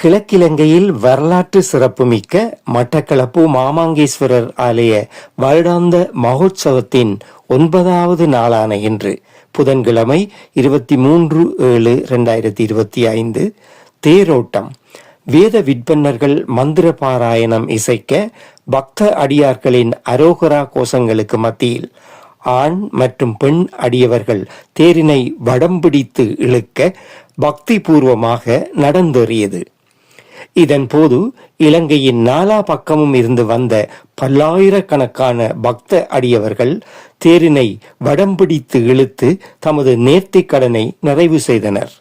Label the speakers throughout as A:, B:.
A: கிழக்கிலங்கையில் வரலாற்று சிறப்புமிக்க மட்டக்களப்பு மாமாங்கேஸ்வரர் ஆலய வருடாந்த மகோத்சவத்தின் ஒன்பதாவது நாளான இன்று புதன்கிழமை இருபத்தி மூன்று ஏழு ரெண்டாயிரத்தி இருபத்தி ஐந்து தேரோட்டம். வேத விற்பன்னர்கள் மந்திர பாராயணம் இசைக்க பக்த அடியார்களின் அரோகரா கோஷங்களுக்கு மத்தியில் ஆண் மற்றும் பெண் அடியவர்கள் தேரினை வடம்பிடித்து இழுக்க பக்தி பூர்வமாக நடந்தேறியது. இதன் போது இலங்கையின் நாலா பக்கமும் இருந்து வந்த பல்லாயிரக்கணக்கான பக்த அடியவர்கள் தேரினை வடம்பிடித்து இழுத்து தமது நேர்த்திக் கடனை நிறைவு செய்தனர்.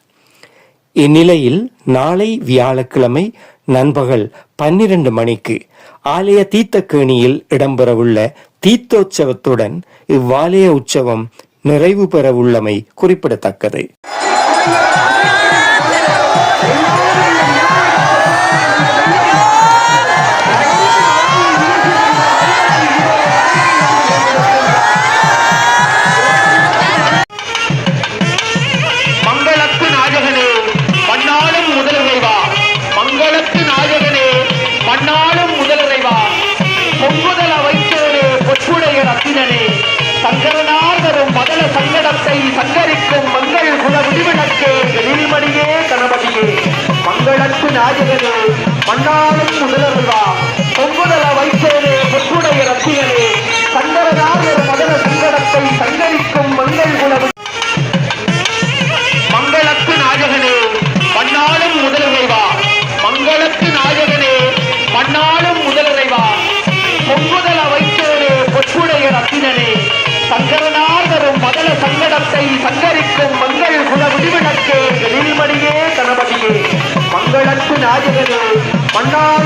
A: இந்நிலையில் நாளை வியாழக்கிழமை நண்பகல் பன்னிரண்டு மணிக்கு ஆலய தீர்த்தக்கேணியில் இடம்பெறவுள்ள தீர்த்தோற்சவத்துடன் இவ்வாலய உற்சவம் நிறைவு பெறவுள்ளமை குறிப்பிடத்தக்கது.
B: நாயகனே மன்னாரும் முதலிறைவா 감사합니다.